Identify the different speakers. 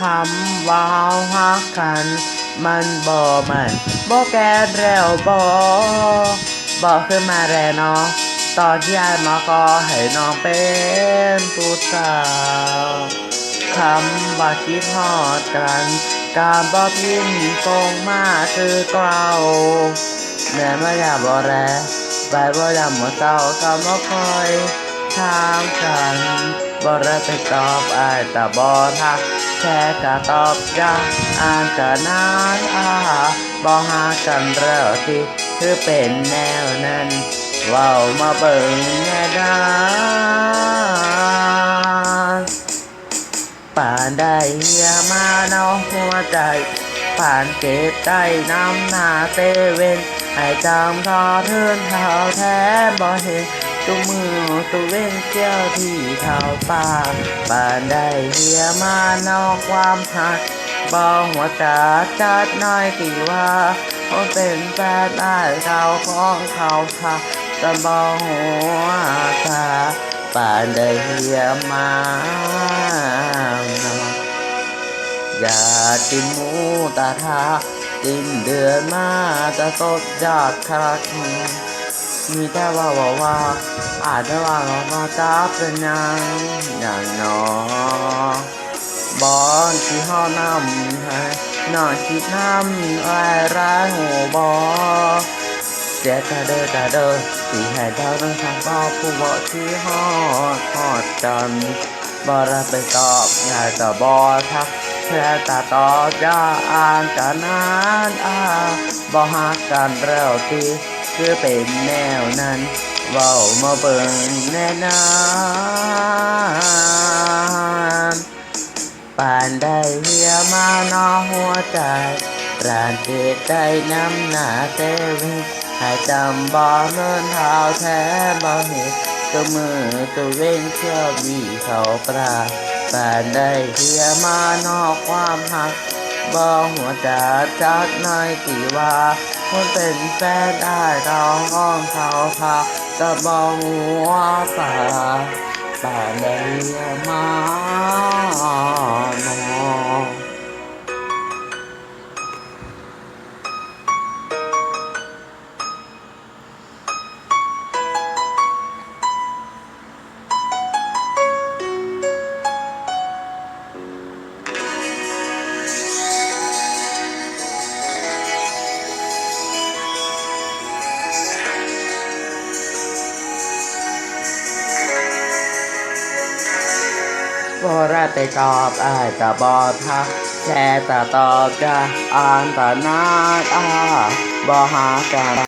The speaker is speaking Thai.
Speaker 1: คำว่าฮักกัน มันบ่มันบ่แกนแล้วบ่บ่ขึ้นมาแลเนาะตอนที่อายมาก็ให้น้องเป็นผู้สาวคำว่าคิดฮอดกันการบ่พิมพ์ส่งมาคือเกล่าแม่ไมาอย่าบ่แลไปบ่ยามมื้อเช้าก็บ่คอยถามกันบ่ได้ไปตอบอายแต่บ่ทัก แค่ก็ตอบจ้าอ่านก็นานอาบ่หากันแล้วที่คือเป็นแนวนั้นว้ามาเบิ่งแน่ดาป่านได้เฮียมาเนาะหัวใจผ่านเกตได้น้ำหน้าเซเว่นให้จำทอเทินเท้าแท้บ่เห็น ตุมือตุเว้นเที่ยวที่เท้าป่าป่านได้เฮียมานอกความหักบ่หัวจัดจัดน้อยที่ว่าเขาเป็นแฟนได้เขาของเขาค่ะจะบ่หัวตาป่านได้เฮียมาอย่าติมหมูตาทาติมเดือนมาจะสดยอดครัก มีแต่ว่าว่าว่าอาจจะว่าเรามาจับเป็นหยังอย่างนอบอนที่ห้องน้ำให้นอนคิดน้ำไอ้ร้ายหูบอเสียกะเด้อกะเดอที่ให้ดาวทั้งสองบอผู้บอกที่ฮอดฮอดกันบอรับไปตอบอยากจะบอทักแค่ตาตอบอยาอ่านกันนานอาบอหักกันแล้วที่ คือเป็นแนวนั้นเว้ามาเบิ่งแน่นานปานได้เฮียมานอหัวใจร้านเกตได้น้ำหนาเซเว่นให้จำบอเนินเท้าแท้บอเห็นตัวมือตัวเว้นเที่ยวบีเขาปลาปานได้เฮียมานอกความหัก บ่หัวจะจัดน้อยตีว่าคนเป็นแฟนได้เราห้องเขาพาจะบ่หัวป่าป่านได้เฮียมานอกบ่ได้ไปตอบอ้าแต่บ่ทักแค่แต่ตอบจะอ่านแต่หน้าตาบอหากัน